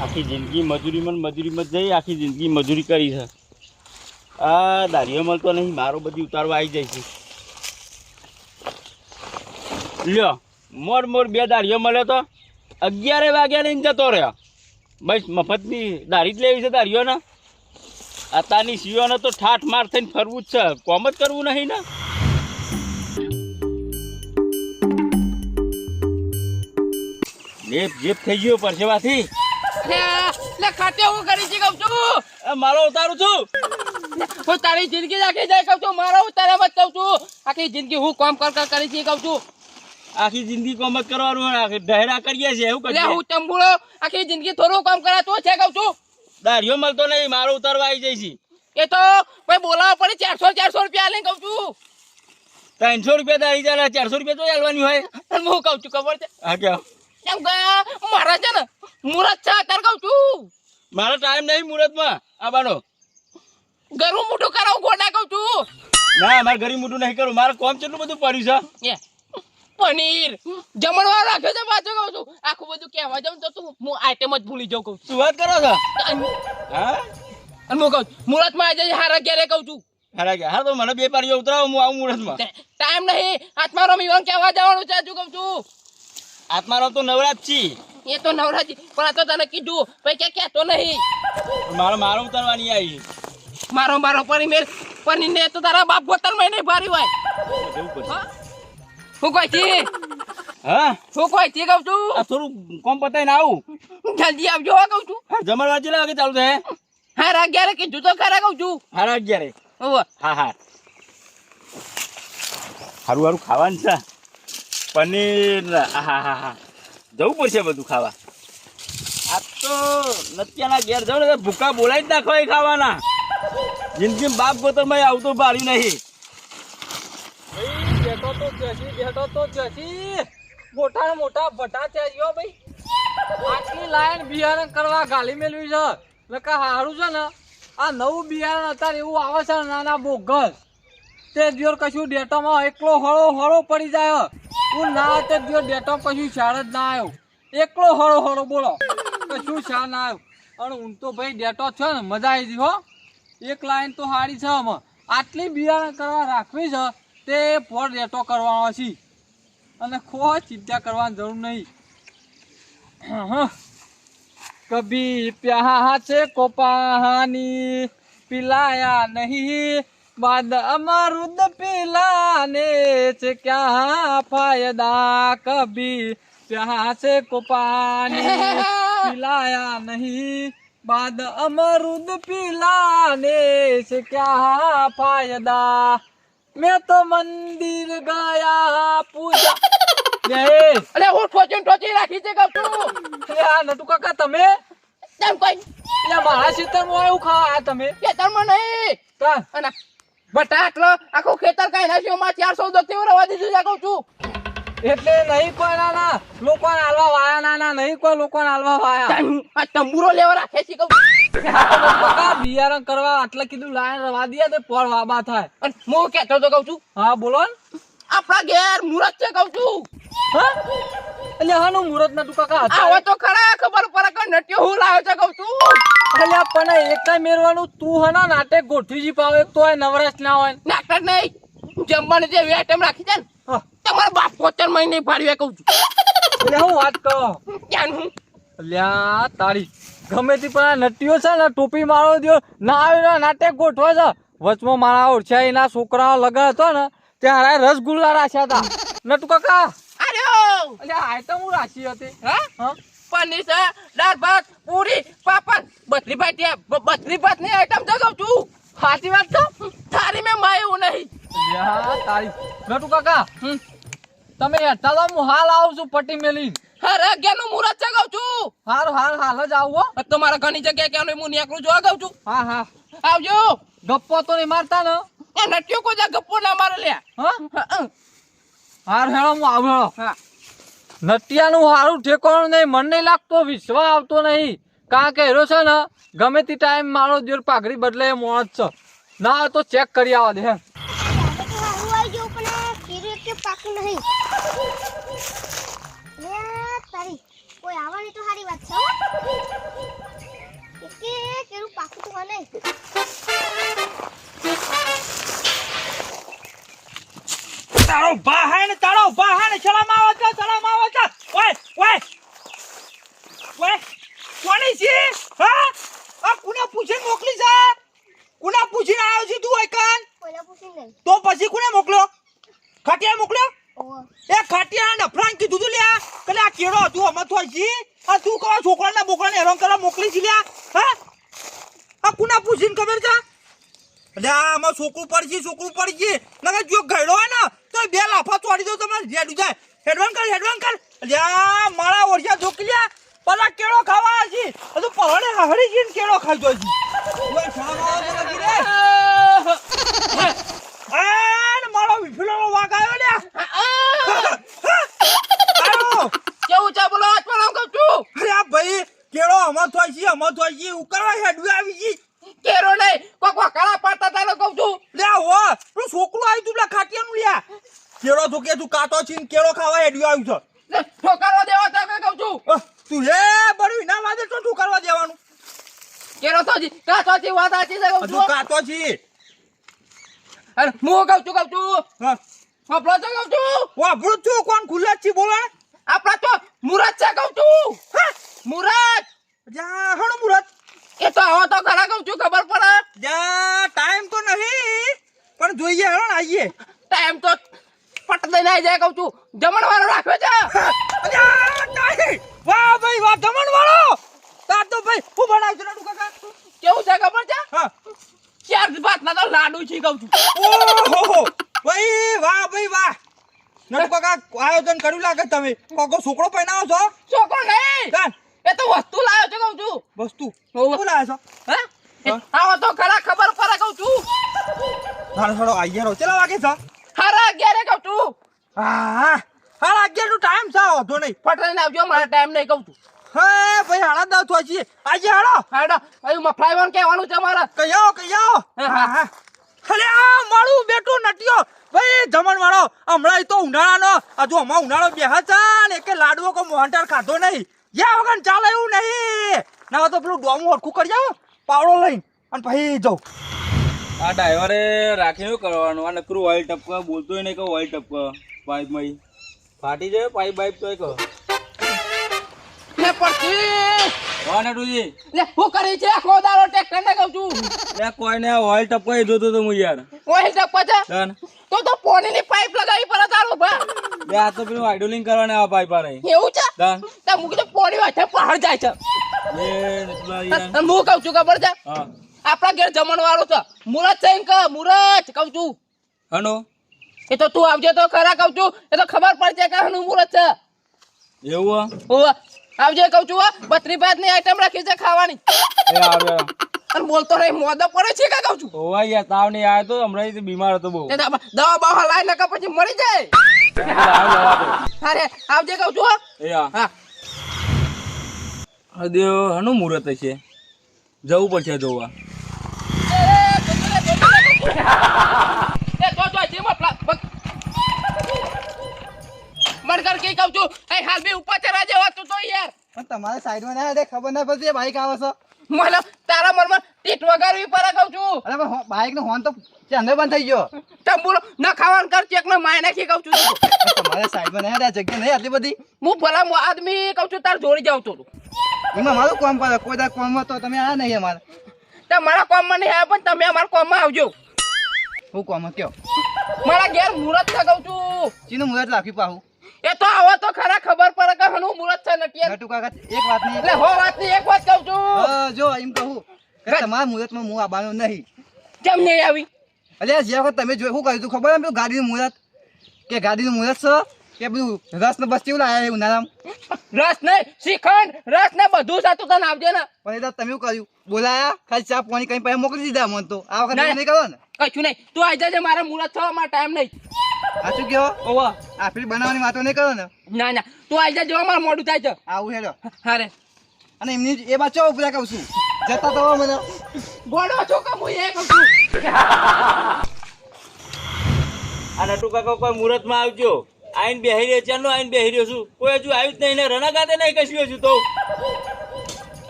આખી જિંદગી મજૂરીમાં મજૂરીમાં જઈ, આખી જિંદગી મજૂરી કરી છે. આ દાઢીઓ મળતો નહીં, મારો બધી ઉતારવા આવી જાય છે. લ્યો, મોર મોર બે દાઢીઓ મળ્યો તો અગિયારે વાગ્યા લઈને જતો રહ્યો. બસ મફતની દાઢી જ લેવી છે તારીઓ ને અત્યારની સીઓને તો ઠાઠ માર થઈને ફરવું જ છે. કોમ જ કરવું નહીં ને? લેપ જેપ થઈ ગયો પરસેવાથી. લે ખાતે હું કરી છે કહું છું. મારો ઉતારું છું. હું તારી જિંદગી રાખી જાય કહું છું. મારો ઉતારે તારે મત કહું છું. આખી જિંદગી હું કામ કર કર કરી છે કહું છું. આખી જિંદગી કોમ જ કરવાનું ઢહેરા કરીએ છીએ એવું કરીએ. હું ચંબુડો આખી જિંદગી થોડું કામ કરાતું છે કહું છું. દાઢીઓ મળતો નહીં મારો ઉતારવા આવી જાય છે. એ તો ભાઈ બોલાવવા પડે ચારસો ચારસો રૂપિયા લઈને કહું છું. ત્રણસો રૂપિયા દાઢી ચાલે ચારસો રૂપિયા તો ચાલવાની હોય. અને હું કહું છું ખબર છે? હા કે એમ કે મારા છે ને મુરત છે અત્યારે કહું છું. મારો ટાઈમ નહીં મુહૂર્તમાં આવવાનો ઘરું મોટું કરાવું ગોડા કહું છું. ના મારે ઘરે મોટું નહીં કરું મારે કોમ કેટલું બધું પડ્યું છે? પનીર. જમણવાર રાખ્યો છે પાછો કહું છું. આખું બધું કહેવા જાઉં તો તું હું આઈટમ જ ભૂલી જાઉં કહું શું વાત કરો છો? હા? અને હું કહું મુહૂર્તમાં આવી જજે હારા ક્યારે કહું છું. હારા કે હા તો મને બે પાડીઓ ઉતરાવો હું આવું મુહૂર્તમાં. ટાઈમ નહીં. હાથમાં રમીવાનું કહેવા જવાનું છે હજુ કહું છું. આત્માનો તો નવરાજ છી એ તો નવરાજી પણ આ તો તને કીધું. ભાઈ કે કહેતો નહીં. મારો મારો ઉતારવાની આવી મારો મારો પનીર પનીર ને તો તારા બાપ ગોતર મહિને ભારી હોય. હા? હું કોઈ થી હા? હું કોઈ થી કહું છું? આ થોડું કોમ પતાઈને આવું. જલ્દી આવજો હા કહું છું. હા જમણવા ચેલા વાગે ચાલુ છે હા અગિયારે કીધું તો ખરા કહું છું. હારા અગિયારે. હા હા. સારું સારું ખાવાનું છે. પનીર હા હા હા જવું પડશે બધું ખાવા. આ તો નત્યાના ઘેર જાવ ને ભૂકા બોલાવી જ નાખો એ ખાવાના. જિંદગી બાપ ગોતરમાં આવતો પાડ્યું નહીં. તો જશી, બેઠો તો જશી. મોટા મોટા ભટા ત્યાં ગયો ભાઈ. આટલી લાઈન બિયારણ કરવા ગાલી મેળવી છે. લકા સારું છે ને, આ નવું બિયારણ અત્યારે એવું આવે છે નાના બોગસ. તે દિયોર કશું ડેટામાં એકલો હળો હળો પડી જાય. હું ના તે દિવસ ડેટો કશું શાળ જ ના આવ્યો. એકલો હળો હળો બોલો. કશું શાળ ના આવ્યો. અને હું તો ભાઈ ડેટો છે ને, મજા આવી ગઈ હો. એક લાઈન તો સારી છે આમાં. આટલી બિયારણ કરવા રાખવી છે તે પોર રેટો કરવાનો છે અને ખો ચિંતા કરવાની જરૂર નહીં. કભી પ્યાહ છે કોપાહાની? પિલાયા નહીં. બાદ અમરુદ પિલાને છે ક્યાં ફાયદા? કભી પ્યાહ છે કોપાની પિલાયા નહીં. બાદ અમરુદ પિલાને છે ક્યાં ફાયદા? મેં તો મંદિર ગયા પૂજા. જયેશ અલે હું ઠોચીને ઠોચી રાખી છે કહું છું અરે આ નટુ કાકા તમે? તેમ કોઈ એટલે મારા ખેતરમાં આવ્યું ખા આ તમે? ખેતરમાં નહીં. કા અને બટા આટલો આખું ખેતર કઈ નાશ્યો માં ચારસો દસ રવા દીધું છે કહું છું. એટલે નહીં કોઈ નાના લોકો હાલવા વાયા નાના નહીં કોઈ લોકોને હાલવા વાયા. આ તંબુરો લેવા રાખે છે કહું. બિયારણ કરવા આટલા કીધું લાઈન રવા દે તો વાબા થાય. અને હું કહેતો તો કહું છું? હા બોલો ને. આપણા ઘેર મુરત છે કહું છું. હા? એટલે હાનું ના તું કાકા આવો તો ખરા ખબર પડે કે નટ્યો હું લાવ્યો છે કહું છું. એટલે પણ એકતા મેરવાનું તું હનો નાટક ગોઠવી જી પાવ એક તો નવરાશ ના હોય નાટક નહીં. જમવાની જે આઈટમ રાખી દે ને તમારા બાપ પોતર મહિને ફાડ્યું કહું છું. એટલે હું વાત કહો ક્યાં હું? અલ્યા તારી ગમે તે પણ નટીઓ છે ને ટોપી મારો દો ના આવ્યો નાટક ગોઠવે છે. વચમાં મારા ઓળખ્યા છોકરાઓ લગન હતો ને ત્યાં હારે રસગુલ્લા રાખ્યા હતા. નટુ કાકા. અરે આ તો હું રાખી હતી. હા? હા? પનીર છે દાળ ભાત પૂરી પાપડ. બત્રી ભાત ત્યાં બ- બત્રી ભાતની આઈટમ જગાવ છું. સાચી વાત તો તારી મેં માયું નહીં. તારી નટુ કાકા. તમે હેઠા હું હાલ આવું છું પટી મેલી અરે અગિયારનું મુહૂર્ત છે કહું છું. હાર હાલ હાલ જ આવું હો. આ તો મારા ઘણી જગ્યાએ ક્યાં હું નીકળું જોવા કહું છું. હા હા. આવજો. ગપ્પો તો નહીં મારતા ને? એ નટ્યો કોઈ જા ગપ્પો ના મારે લે. હાર હેળો હું આવ હેળો. હા. નટિયાનું હારું ઠેકાણું નહીં મન નહીં લાગતો વિશ્વા આવતો નહીં. કારણ કે હેરો છે ને ગમે તે ટાઈમ મારો જોર પાઘડી બદલે એ મોણ જ છે. ના તો ચેક કરી આવવા દે હે. હારું પાકી નહીં. કોઈ આવવાની તો સારી વાત છે કે એકે પાકું તો નહીં તારો ભા તારો ભા હે ને ચલામાં આવો છો. ઓય ઓય. ઓય કોની છે? હા? આ કુને પૂછીને મોકલી છે? કુને પૂછીને આવ્યો છે તું એકાન? તો પછી કુને મોકલ્યો? ખાટિયા મોકલ્યો? એ ખાટિયા નફરાન કીધું તું લ્યા? કે લ્યા કેળો હતું હમત જી આ તું કહો? છોકરાને બોકરાને હેરાન કરવા મોકલી છે લ્યા? આ પૂછીને ખબર છે? આમાં છોકરું પડી છોકરું પડી છે નકર જો ગયડો હોય ને, તો બે લાફા તોડી દો તમારે. રેડું જાય. હેડવાન કર હેડવાન કર. લ્યા. પેલા કેળો ખાવા છે. હજુ પહોળે છે કેળો ખાધો છે ઓય શરમ આવે છે લગી રે આ ને મારો વિફિલો વાગ આવ્યો લ્યા આયો કેવું છે બોલો આજ પણ આમ કહું છું અરે આ ભાઈ કેળો હમત હોય છે હમત હોય છે ઉકરવા હેડવી આવી છે કેરો નહીં કોક વકાળા પાડતા હતા ને કહું છું લે હો પેલું છોકરું આવ્યું તું પેલા ખાટિયાનું લ્યા કેળો તો કે તું કાતો છે ને કેળો ખાવા હેડવી આવ્યું છે લે, ઠોકારવા દેવા હતા કે કહું છું અહ, તું હે બડું ના વાદે તો તું કરવા દેવાનું કેરો તો જી કાચો જી વાત સાચી છે કહું હજુ છું કાતો છે અરે હું કહું છું કહું છું હા આપણો તો કહું છું વાપરું છું કોણ ખુલ્લા જ છે બોલો ને આપણા તો મુરત છે કહું છું મુરત જા હણ મુરત એ તો આવો તો ખરા કહું છું ખબર પડે જા ટાઈમ તો નહીં જોઈએ ટાઈમ તો પટ દઈને આવી જાય કહું છું. જમણ વાળો રાખ્યો છે. વાહ ભાઈ વાહ જમણ વાળો તાર તો ભાઈ હું બનાવ છું લાડુ કાકા? કેવું છે ખબર છે? ચાર ભાત ના તો લાડુ છે કહું છું. ઓહો ભાઈ વાહ ભાઈ વાહ. નટુ કાકા આયોજન કર્યું લાગે તમે. કોકો છોકરો પહેરાવો છો? છોકરો નહીં. એ તો વસ્તુ લાવ્યો છે કહું છું. વસ્તુ. શું લાવે છો? હા? હા? આવો તો ખરા ખબર પડે કહું છું. હાલો હાલો આઈ રહો ચલા વાગે છો? હારા અગિયારે કહું તું. હા હાલ અગિયારનું ટાઈમ છે વાંધો નહીં. ફટાઈને આવજો મારા ટાઈમ નહીં કહું છું. હે ભાઈ હાડા દસ થવા છીએ આજે હાડો હાડો અહીં મફલાઈ વાન કહેવાનું છે મારે. કઈ આવો હા, હા. અરે આ મારું બેટું નટિયો. ભાઈ જમણ વાળો. હમણાં તો ઉનાળાનો. હજુ હમણાં ઉનાળો બેહા છે ને કે લાડવો કો મોહનટાર ખાધો નહીં. યા વગર ચાલે એવું નહીં. ના તો પેલું ડોમું હરખું કરી જાવ પાવડો લઈને અને પછી જાઉં. આ ડ્રાઈવરે રાખીને શું કરવાનું? આ નકરું ઓઇલ ટપકો બોલતો નહીં કે ઓઇલ ટપકો. પાઇપમાં. ફાટી જાય પાઇપ બાઇપ તો કહો. હાઇડ્રોલિંગ કરવાને પાઇપ એવું છે? પહાડ જાય છે. હું કહું છું ખબર છે? આપણા ઘેર જમણ વાળો છે. મુરત છે કે મુરત કહું છું. હનો? એ તો તું આવજે તો ખરા કહું છું. એ તો ખબર પડશે કે હનું મુરત છે. એવું હે? આવજે કહું છું બત્રી ભાતની આઈટમ રાખી છે ખાવાની. એ આવે. અને બોલતો રહી મોદો પડે છે કે કહું છું? ઓવા યાર તાવ નહીં આયો તો હમણાં બીમાર હતો બહુ. દવા બવા લાઈ નકા પછી મરી જાય. અરે આવજે કહું છું. એ હા. હા. હદેવ હનું મુહૂર્ત છે જવું પડશે જોવા. એ જો જો જેમાં પ્લા- બક- મણકર કે કહું છું એ હાલ બી ઉપર ચરા જેવા તું તો યાર. પણ તમારે સાઈડમાં ના દે ખબર ના પડતી બાઈક આવે છે. મને તારા મનમાં ટીટ વગાડવી પડે કહું છું. અરે પણ બાઈક નો હોર્ન તો ચાંદો બંધ થઈ ગયો. તંબુરો ન ખાવાનું કર ચેક ને માય નાખી કહું છું. તું. તમારે સાઈડમાં ના દે જગ્યા નહીં આટલી બધી. હું ભલા મો- આદમી કહું છું તાર જોડી જાઉં છું એમાં મારું કોમ પડે કોઈ દા કોમ તો તમે આ નહીં અમારે. તમારા કોમમાં નહીં આવ્યા પણ તમે અમારા કોમમાં આવજો. હું કોમ કયો મારા ઘેર મુહૂર્ત કહું છું. ચીનું મુહૂર્ત રાખી પાહું એ તો આવો તો ખરા ખબર પડે કે હનું મુહૂર્ત છે નટિયા નટુ કાકા એક વાત નહીં. એટલે હો વાતની એક વાત કહું છું. જો એમ કહું. કે તમારા મુહૂર્તમાં હું આવવાનો નહીં. કેમ નહીં આવી? એટલે જે વખત તમે જોયું શું કર્યું તું ખબર એમ ગાડીનું મુહૂર્ત? કે ગાડીનું મુહૂર્ત છે? કે બધું રસ ને બસ કેવું લાયા ઉનાળામાં રસ ને શ્રીખંડ રસ ને બધું સાતું તને આવજે ને. પણ એ તો તમે કર્યું? બોલાયા ખાલી ચા પાણી કઈ પાસે મોકલી દીધા મને તો. આ વખત નહીં કરો ને? કશું નહીં. તું આવી જજે મારા મુહૂર્ત થવા મારે ટાઈમ નહીં. સાચું કહો ઓવા. આપણી બનાવવાની વાતો નહીં કરો ને? ના ના. તું આવી જજે મારે મોડું થાય છે. આવું હેડો. હારે અને એમની એ બાજુ ઊભા કહું છું? જતા તો મને. ગોડો છો કે હું એ કહું છું? અને નટુ કોઈ મુહૂર્તમાં આવજો. આઈને બેહી રહ્યો ચાલો આઈન બેહી રહ્યો છું. કોઈ હજુ આવ્યું જ નહીં ને રણાગાતે નહીં કશું હજુ તો.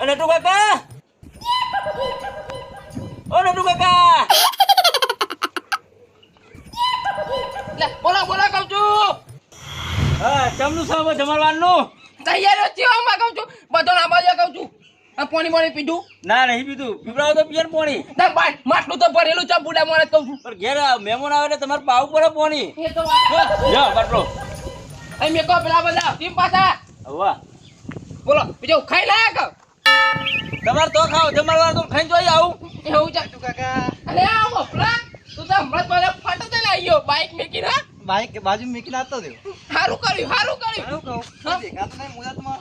અને તું કાકા! ઓ નટુ કાકા! બોલા બોલા કહું છું. હા ચમનું સામે જમાડવાનું તૈયાર થયો કહું છું. બધો ના બાજુ કહું છું. આ પાણી પાણી પીધું? ના નહીં પીધું. પીવડાવો તો પીએ પોણી. ના બાય માટલું તો ભરેલું છે બુડા મોણે કહું છું પણ ઘેર મહેમાન આવે તમારે પાવ પડે પાણી. એ તો જા બાટલો અહીં મેં કહો પેલા બધા ટીમ પાછા. વાહ બોલો બીજું ખાઈ લાયક? તમારે તો ખાવ જમાડવાનું તો ખાઈ જોઈ આવું. એવું છે? કાકા અરે આ મફલા તું તો હમણાં પાછા ફાટો દઈને આવ્યો બાઈક મેકી ના બાઈક બાજુ મૂકીને આવતો દેવ સારું કર્યું સારું કર્યું. સારું કહું. હા? દેખાતું નહીં મુહૂર્તમાં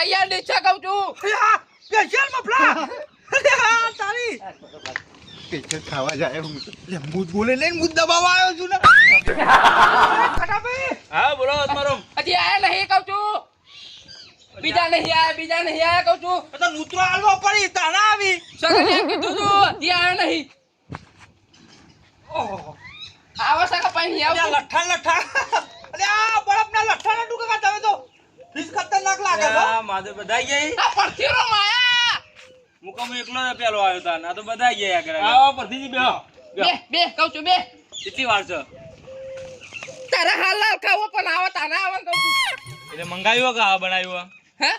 આવે તૈયાર ડીશ કહું છું. સ્પેશિયલ મફલા તારી. પેચર ખાવા જાય હું. મુદ બોલે લઈને મુદ દબાવવા આવ્યો છું ને. હા બોલો તમારો. હજી આયા નહીં કહું છું. બીજા નહીં આયા બીજા નહીં આયા કહું છું. તો નૂતરો આલવો પડી તાણા આવી. સગનિયા કીધું તું હજી આયા નહીં. ઓહો. આવો સગા પાણી નહીં અરે આ આવતું લઠ્ઠા લઠ્ઠા. અરે આ બરફના લઠ્ઠાના ટુકડા તમે તો ફીસ ખતરનાક લાગે છે આ માધવ બધા ગઈ આ પડતીરો માયા. મુકામ એકલો જ પેલો આવ્યો તા ના તો બધા ગયા આગળ આવો પરથી બેહો. બે બે કહું છું બે. કેટલી વાર છે? તારા હાલ લાલ ખાવો પણ આવો તાને આવો કહું છું. એટલે મંગાવ્યો કે આ બનાવ્યો હે?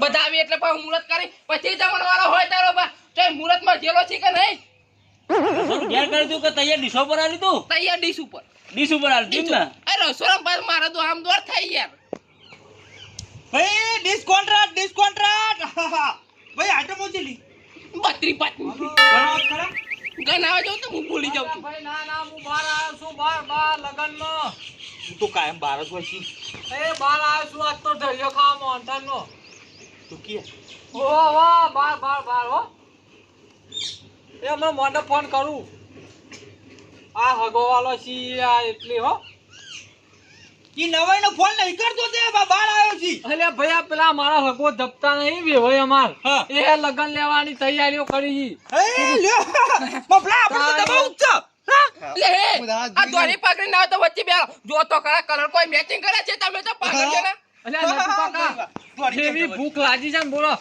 બધા આવી એટલે પણ મુરત કરી. પછી જમણ વાળો હોય તારો બા. તો મુરતમાં જેલો છે કે નહીં? ઘેર કરી દઉં કે તૈયાર ડીશ ઉપર આલી તું? તૈયાર ડીશ ઉપર. ડીશ ઉપર આલી તીમ ને? અરે સોરમ પર મારા તો આમ દોર થઈ યાર. ભાઈ ડિસ્કોન્ટ્રાક્ટ ડિસ્કોન્ટ્રાક્ટ ડિસ કોન્ટ્રાક્ટ ભાઈ આઈટમ ઓછી લી બત્રી પાત ગણાવો જાઉં તો હું ભૂલી જાઉં છું. ભાઈ ના ના હું બહાર આવ્યો છું બહાર બહાર લગનમાં. તું તો કાયમ બહાર જ હોય છે એ બહાર આવ્યો છું આજ તો ઢળિયો ખાવા મોહનથાળનો. તું કે? ઓ વાહ, બહાર બહાર બહાર હો. એ હમણાં મોઢે ફોન કરું. આ હગોવાલો છી આ એટલી હો. ઈ નવાઈ નો ફોન નહીં કરતો તે બા આવ્યો છે. અલ્યા ભાઈ આ પેલા મારા હગો ધપતા નહીં વેવાય અમાર. એ લગન લેવાની તૈયારીઓ કરી છે. લ્યો. મફલા આપણે તો દબાવું જ લે આ દોરી પકડી ના હોય તો વચ્ચે બે જો તો કલર કોઈ મેચિંગ કરે છે? તમે તો પાગલ છે ને અલ્યા નટુ કાકા જેવી ભૂખ લાગી છે ને બોલો.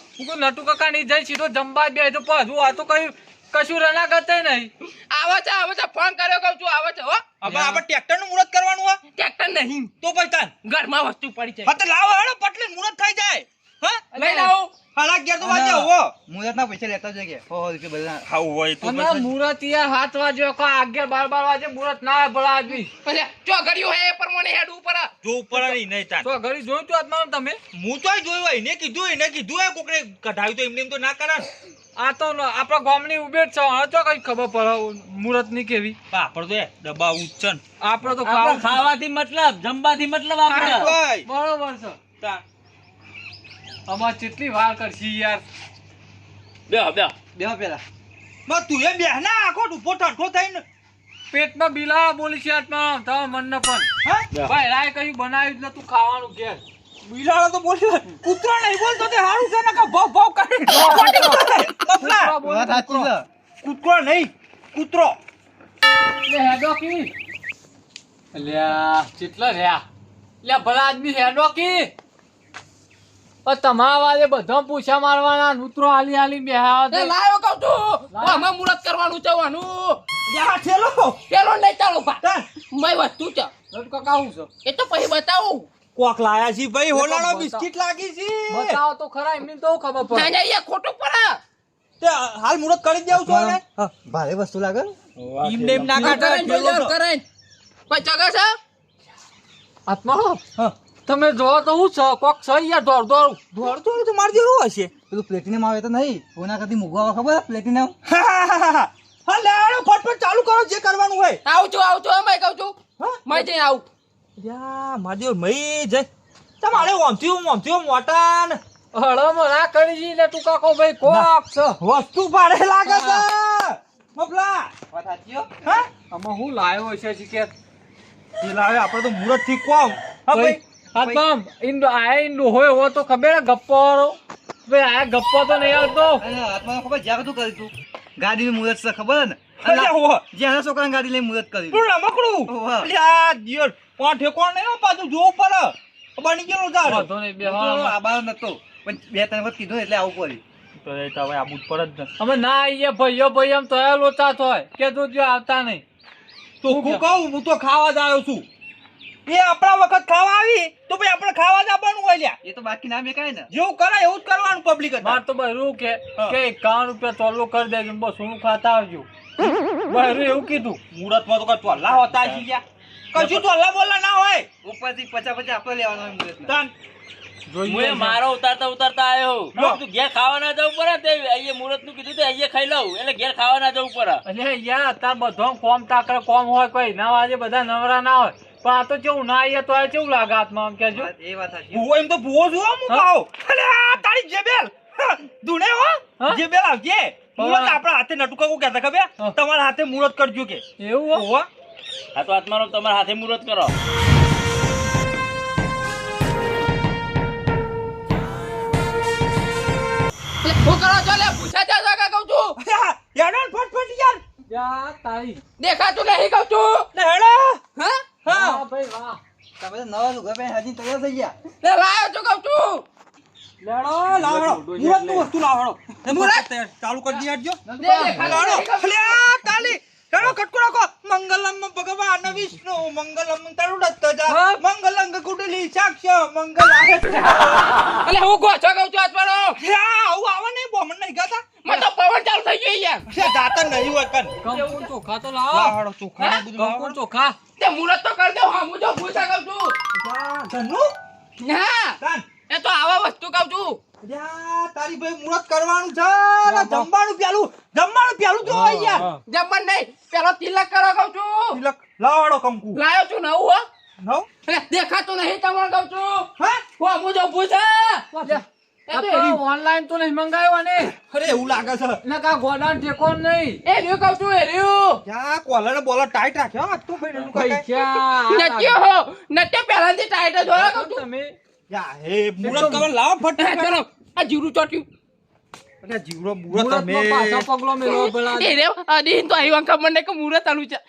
નટુ કાકા નહીં જાય સીધો જમવા બે તો પાછું આ તો કઈ કશું રના કરતા નહીં. આવે છે આવે છે ફોન કર્યો કહું છું આવે છે હો. હવે આપણે ટ્રેક્ટરનું મુહૂર્ત કરવાનું હોય? ટ્રેક્ટર નહીં. તો પૈસાન ઘરમાં વસ્તુ પડી છે હા તો લાવો હેડો પટલે મુહૂર્ત થઈ જાય. હા? લઈ આવો હાલા અગિયાર તો વાગે હો. મુહૂર્તના પૈસા લેતા જઈએ હો હો રૂપિયા બધા હા હોય અને મુહૂર્ત યાર હાથ વાગે કો બાર બાર વાજે મુહૂર્ત ના આદમી. પછી ચોઘડિયું હે એ પ્રમાણે હેડ ઉપર જો ઉપર નહીં નહીં તાન તો ઘડી જોયું તું આત્માનું તમે? હું જોયું હોય એને કીધું એને કીધું હે કોકને કઢાવ્યું તો એમને એમ તો ના કરે. આ તો ન- આપણા ગામની ઉબેર છે. હવે તો કઈ ખબર પડે મુહૂર્તની કેવી. પાપડ તો ડબ્બા ઉચ્ચન છે ને. આપડે તો ખાવાથી મતલબ જમવાથી મતલબ આપણે. બરોબર છે. અમાર કેટલી વાર કરશી યાર. બે બે બે પેલા. બસ તું એ બે ના આખો ઊભો ઠઠો થઈને. પેટમાં બિલા બોલી છે આત્મા મન ન પણ. ભાઈ રાય કયું બનાવ્યું જ નતું ખાવાનું ઘેર. બિલાડો તો બોલ્યો કૂતરો નહીં બોલતો તે હારું છે નકા ભવ ભવ કરી કૂતરો વાત સાચી છે. કૂતરો નહીં કૂતરો. લે હેડો કી. અલ્યા કેટલા રહ્યા. લે ભલા આદમી હેડો કી. તમારા બધા પૂછા મારવાના નૂતરો હાલી હાલી બેહ્યા એ લાયો કહું આમાં મુહૂર્ત કરવાનું છે વાનું. જા ઠેલો નહીં ચાલો. મય વસ્તુ છે. કાકા શું છે? એ તો પછી બતાવું. કોક લાયા છે ભાઈ હોલાળો બિસ્કિટ લાગી છે. બતાવો તો ખરા એમને તો ખબર પડે? ના, એ ખોટું પડે. તે હાલ મુરત કરી દેવું છો ને ભારે વસ્તુ લાગે? ઈમ નેમ ના કાઢે કરાઈને કરે. કોઈ જગા છે? આત્મા? તમે જો તો હું છે કોક છે યાર દોડ દોડ. દોડ દોડ તો મારી જેવું હશે. પેલું પ્લેટિનમ આવે તો નહીં. કોના કદી મુગવા ખબર? પ્લેટિનમ? હા હા હા હા હા. લે હાલો ફટફટ ચાલુ કરો જે કરવાનું હોય. આવજો આવજો આવું છું હો, મેં કહું છું. હા? મેં જઈ આવું. યા મારી મઈ જય. તમારે ઓમથી ઓમથી મોટા ને હળમ ના કરી ને તું કાકો ભાઈ કોક છે? વસ્તુ પાડે લાગે છે. મફલા. વાત હા? આમાં હું લાયો છે શીખે એ લાવે આપણે તો મુરતથી કોમ. હા ભાઈ આત્મા ઇન્ડો આયા ઇન્ડો હોય હો તો ખબર ગપ્પો ભાઈ આયા ગપ્પો તો નહીં આવતો. હાથમાં ખબર જ્યાં બધું કર્યું તું. ગાડીની મુહૂર્ત છે ખબર ને? અલ્યા જ્યાં છોકરાને ગાડી લઈ મુહૂર્ત કરી રમકડું. દિયોર. કોણ ઠેકોણ નહીં પાછું? જોવું પડે. બની ગયેલો જા વાંધો નહીં બે આબાર નતો. પણ બે ત્રણ વખત કીધું એટલે આવું પડ્યું. તો એ તો હવે આબુ પડે જ ને. અમે ના આવીએ ભાઈઓ ભાઈ એમ તો લોચા થાય. કે તું જો આવતા નહીં. તો હું કહું? હું તો ખાવા જ આવ્યો છું. એ આપણા વખત ખાવા આવી તો ભાઈ આપણે ખાવા જ આપવાનું હોય લ્યા. એ તો બાકી ના મેકાય ને. જેવું કરે એવું જ કરવાનું પબ્લિક માર તો રૂ કે. કે એકાવન રૂપિયા ચોલ્લો કરી દેજો બસ હું ખાતા આવજો. બહેરું એવું કીધું. મુહૂર્તમાં તો કઈ ચોલ્લા હોતા આવી ગયા કશું ચોલ્લા બોલા ના હોય. ઉપરથી પચા પચા આપણે લેવાનો હોય. તાન. જોઈએ મારો ઉતારતા ઉતારતા આવ્યો. તું ઘેર ખાવા ના જવું પડે તે અહીંયા મુરતનું કીધું તે અહીંયા ખાઈ લઉં. એટલે ઘેર ખાવા ના જવું પડે. અરે યાર તાર બધો કોમ તાકડે કોમ હોય કોઈ. ના આજે બધા નવરા ના હોય. પણ આ તો કેવું ના આવીએ તો આ કેવું લાગે હાથમાં આમ કેજો એ વાત ભૂવો એમ તો ભૂવો છું હો હા? અલે આ તારી જેબેલ. હા, હો. જેબેલ આવજે. મુરત આપણા હાથે નટુકા કો કહેતા ખબર? તમારા હાથે મુરત કરજો કે. એવું હો? આ તો આત્માનો તમારા હાથે મુહૂર્ત કરો. દેખાતું નહીં છું. હા? હા. ભાઈ વાહ. તમે નવા લુગડા પહેરીને હજી તૈયાર થઈ ગયા. લે લાયો છું કહું છું. લેડો લાવ હેડો. નું વસ્તુ લાવ હેડો. એ મુહૂર્ત? તૈયાર ચાલુ કરી દી તાલી. હેડો કટકો રાખો મંગલમ ભગવાન વિષ્ણુ મંગલમ તરુડત જા. હા? મંગલંગ કુડલી સાક્ષ મંગલ એટલે હું ગોછો કહું છું આત્માનો આવું આવે નહીં બોમણ નહીં ગાતા મને તો પવન ચાલુ થઈ ગયો યાર છે દાતા નહીં હોય કન કંકુન ચોખા તો લાવ. હેડો ચોખા ને બધું કંકુન ચોખા. તે મુહૂર્ત તો કર દે હા હું જો છું. ધનુ? ના. એ તો આવા વસ્તુ કહું છું. તારી ભાઈ મુહૂર્ત કરવાનું છે. જમવાનું પ્યાલું જમવાનું પ્યાલું જો યાર. જમણ નહીં પેલો તિલક કરો કહું છું. તિલક લાવ કંકુ. લાયો છું નવું હો. નવ? દેખાતું નહીં તમને કહું છું. હા? હું હું જો પૂછા આ તો ઓનલાઈન તો નહીં મંગાવ્યો ને? અરે એવું લાગે છે. ને કા ગોડાન ઠેકો નહીં? એ રહ્યું કહું છું એ રહ્યું. ક્યાં કોલર બોલર ટાઈટ રાખ્યો. આ તું ભાઈ હો. પહેલાથી ટાઈટ જ હોય કહું છું. તમે યા હે મુરત કરવા લાવ હા, ફટ ચલો આ જીરું ચોટ્યું. અરે જીવડો મુહૂર્ત તમે. પાછો પગલો મેલો પેલા એ રે અડીન તો આવ્યું ખબર નહીં કે મુહૂર્ત ચાલુ છે.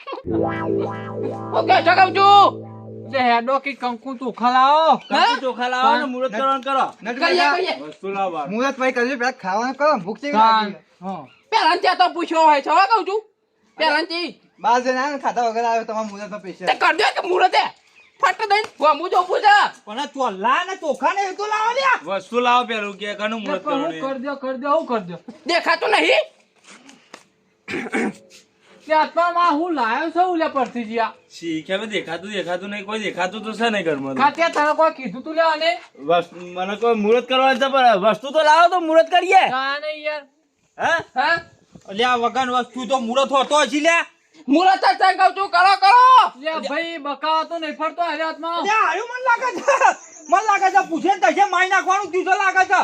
ઓકે છો કહું છું હેડો કે કંકુ ચોખા લાવો. હા? ચોખા લાવો ને મુહૂર્ત કરવાનું કરો. વસ્તુ ભાઈ કર્યું પેલા ખાવાનું કરો ભૂખ હા ત્યાં તો પૂછ્યો હોય છે કહું છું. પહેલા થી બાર જણા આવે વગર આવે તમારા મુરત તે પૈસા કરજો દે કે મુરત. હે ફટ દઈ હું જો. પૂછા પણ આ ચોલા ને ચોખા ને તો લાવો લ્યા. વસ્તુ લાવો પેલું કે કનું એટલે કરો કરી દો કરી દો હું કર દો. દેખાતું નહીં? તે આત્મામાં હું લાયો છું લે પરથી જ્યાં શીખ્યા દેખાતું દેખાતું નહીં? કોઈ દેખાતું તો છે નહીં ઘરમાં. ખાતે તારે કોઈ કીધું તું લેવા ને મને કોઈ મુરત કરવાનું છે પણ વસ્તુ તો લાવો તો મુરત કરીએ. ના નહીં યાર. હે? હા? અલ્યા વગર વસ્તુ તો મુરત હોતો હશે લ્યા. મુહૂર્ત જ કહું છું કરો કરો. લે ભાઈ બકાવા તો નહીં ફરતો હરિયાતમાં લે આયું મને લાગે છે. મને લાગે છે પૂછે ને તશે માઈ નાખવાનું દીધો લાગે છે.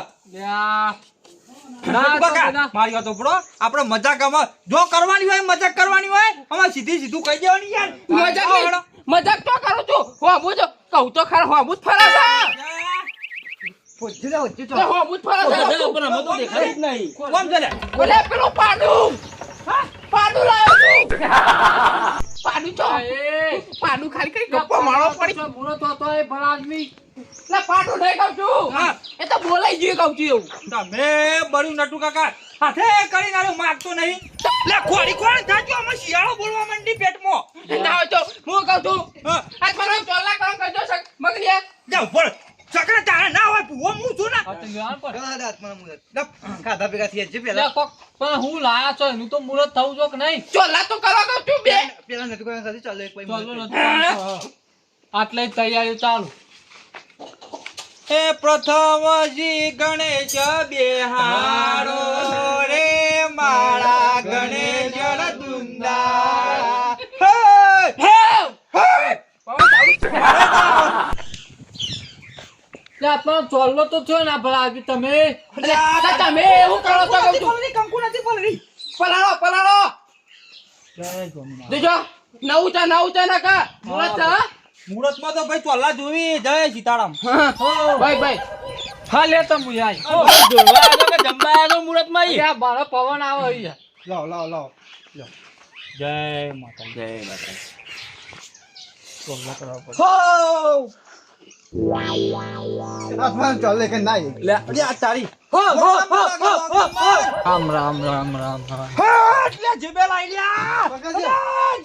મારી વાત ઉપડો આપણે મજાક જો કરવાની હોય મજાક કરવાની હોય અમારે સીધી સીધું કહી દેવાની યાર મજાક. મજાક તો કરું છું. હું જો કહું તો ખરા હું જ ફરા છે. પેલું પાડું. હા? પાડું લાવ્યો છું. પાડું છો? પાડું ખાલી કરી ગપ્પો મારો પડી. તો તો એ ભલા આદમી. લે પાડું નહીં કહું છું. એ તો બોલાઈ ગયું કહું છું એવું. તમે બળ્યું નટુ કાકા. હાથે કરી આલો માગતો નહીં. લે ખોડી કોણ થાજો અમે શિયાળો બોલવા માંડી પેટમાં. ના હોય તો હું કહું છું. આજ મને ચોલા કામ કરજો સક મગરી જાવ બોલ સકરે તારે ના હોય ભૂવો હું આ તો લેવાનું પડે. હાથમાં મુહૂર્ત ખાધા ભેગા થયા છે પેલા. પણ હું લાયા છો એનું તો મુહૂર્ત થવું જો કે નહીં? ચોલા તો કરવા કહું છું બે. પેલા નથી કોઈ સાથે ચાલો એક પછી ચાલો મુહૂર્ત. આટલે તૈયારી ચાલુ. એ પ્રથમજી ગણેશ બેહાડો રે મારા ગણેશ દુંદા લે આપણો ચોલ્લો તો થયો ને ભલા આજે તમે. અરે તમે એવું કરો તો કંકુ. નથી પલરી પલાળો પલાળો. દેજો. નવું છે નવું છે ને કા મુરત છે હા? મુહૂર્તમાં તો ભાઈ ચોલ્લા જોવી. જય સીતારામ. ભાઈ ભાઈ. હા લે તો યાર જોવા આવ્યો કે જમવા આવ્યો મુરતમાં યા બારો પવન આવે અહીંયા લાવ લાવ લાવ. જય માતા જય માતા આસમાન ચાલે કે ના લે અરે આ તારી. રામ રામ રામ રામ રામ. લે જેબેલ આઈ લ્યા અરે,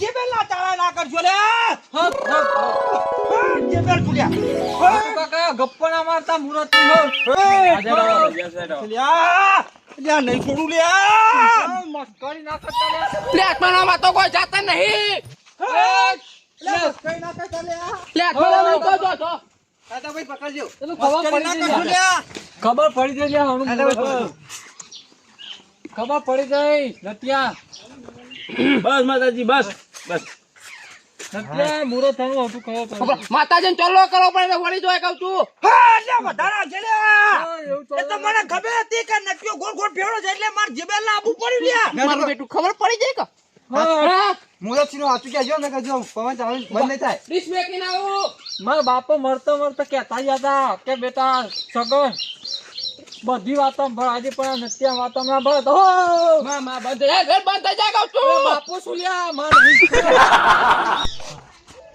જેબેલ ના તાળા ના કરજો લે. જેબેલ ફૂલ્યા કાકા ગપ્પા મારતા મુરત નો લ્યા લ્યા નહીં છોડું લ્યા મસ્કરી ના કરતા લે. લે આત્માનામાં તો કોઈ જાતા નહીં. લે મસ્કરી ના કરતા લે લે ભાઈ પકડજો તો ખબર ખબર પડી જાય. ખબર પડી જાય નત્યા બસ માતાજી બસ બસ. કરો પણ વળી જોય કહું છું. હા લ્યા વધારા છે એ તો મને ખબર હતી કે ગોળ ગોળ ફેરવો છે એટલે મારે જેબેલ ના આબુ પડ્યું લ્યા. મારું બેટું ખબર પડી જાય કે? મુરતનું હાથું કહેજો ને કહેજો પવન ચાલુ બંધ નહીં થાય. ડીશ મેકીને આવું. મારા બાપો મરતો મરતો કહેતા જ હતા કે બેટા સગન બધી વાતો ભરાજી પણ નત્યા વાતો ના ભરત હો! માં માં બંધ એ ઘર બંધ થઈ જાય કહું છું? બાપુ સુલ્યા માર નહીં.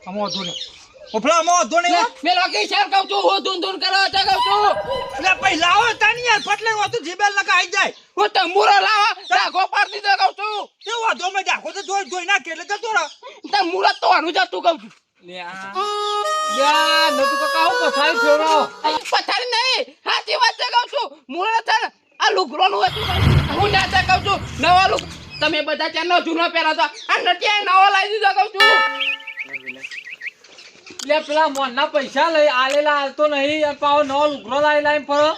અમો ઓફલા અમો ધોને મે લોકી શેર કહું છું હું ધૂન ધૂન કરો છે કહું છું. લે ભાઈ લાવો તાની યાર ફટલે વાતો જીબેલ લગા આઈ જાય. હું તંબુરો લાવો રાખો પાડી દીધો કહું છું. તે વાતો મે જાખો તો જોઈ જોઈ ના કેલે જતો રહો. તે મુરો તો આનું જતું કહું છું. યા નતું કાકા હું પથારી નહીં સાચી વાત છે કહું છું. મુરત છે આ લુગડોનું હતું હું ના છે કહું છું. નવા લુગ તમે બધા ત્યાં નો જૂનો પહેરા છો આ નટિયા નવો લાવી દીધો કહું છું. લે પેલા મોનના પૈસા લઈ આલેલા હાલતો નહીં અને પાવ નવો લુગડો લાવી લાવીને ફરો.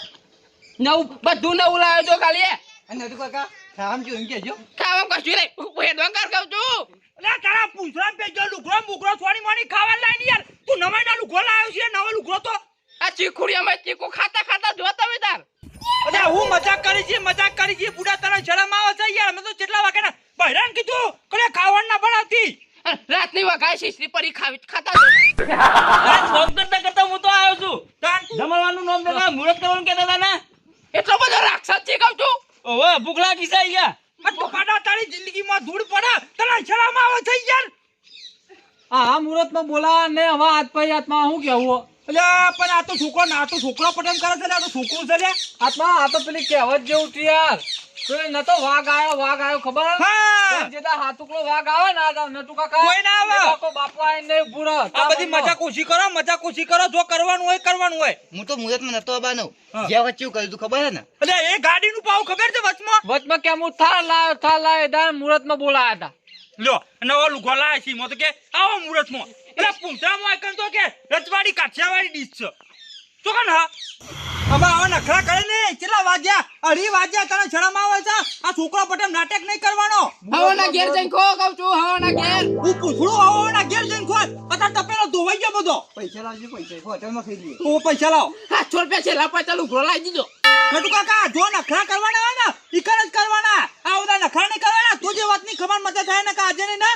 નવું બધું નવું લાવ્યો છો ખાલી અને નતું કાકા ખાવામ જો એમ કહેજો. ખાવા કશું નહીં ભેદવા કર કહું છું. લે તારા પૂછરા પે જો લુગરો મુગરો છોડી મોની ખાવા લાઈ ની યાર. તું નવા ના લુગરો લાવ્યો છે નવો લુગરો તો. આ ચીકુડિયામાં ચીકુ ખાતા ખાતા જો તમે તાર. અરે હું મજાક કરી છે મજાક કરી છે બુડા તને શરમ આવે છે યાર અમે તો કેટલા વાગે ના બહેરાન કીધું કલે ખાવાનું ના બનાવતી રાતની વગાઈ પરી ખાવી ખાતા આ નોમ કરતા કરતા હું તો આવ્યો છું. તાન જમવાનું નોમ દેતા મુરત કરવાનું કહેતા હતા ને? એટલો બધો રાક્ષસ છે કહું છું. ઓવે ભૂખલા કિસાઈ ગયા આ ટોકાડા તારી જિંદગીમાં ધૂળ પડે તને શરમ આવે છે યાર. આ હા મુહૂર્તમાં બોલાવા ને હવે હાથ પૈ હાથમાં હું કેવું અલ્યા પણ આ તો છોકરો ના તો છોકરો પટેલ કરે છે ને આ તો છોકરું છે ને આત્મા આ તો પેલી કહેવત જેવું છે યાર. નતો વાઘ આવ્યો વાઘ આવ્યો ખબર? જેતા હાથુકડો વાઘ આવે ને આ નટુ કાકા કોઈ ના આવે. એ બાપો બાપો નહીં ઊભું આ બધી મજાક ઓછી કરો મજાક કોશી કરો જો કરવાનું હોય કરવાનું હોય. હું તો મુહૂર્તમાં નતો આવવાનો. હા. વચ્ચે કર્યું તું ખબર છે ને? અલ્યા એ ગાડીનું પાવ ખબર છે વચમાં? વચમાં કેમ? હું થાર લાવ્યો થાર તાર મુહૂર્તમાં બોલાયા હતા લ્યો લુગો લાયા છે મો તો કે આવો મુહૂર્તમાં એટલે પૂંછડામાં આકન તો કે રજવાડી કાઠિયાવાડી ડીશ છે. તો કન હા. અમાર આવા નખરા કરે કેટલા વાગ્યા? અઢી વાગ્યા તને શરમ આવે આ છોકરો પટેલ નાટક નહીં કરવાનો. હવાના ખો અત્યારે તપેલો ધોવાઈ ગયો બધો. પૈસા લાવજો પૈસા. દીધો. જો નખરા કરવાના હોય ને ઈકર જ કરવાના. આ બધા નખરા નહીં કરવાના તું જે વાતની ખબર મજા થાય ને કે આજે નહીં ને?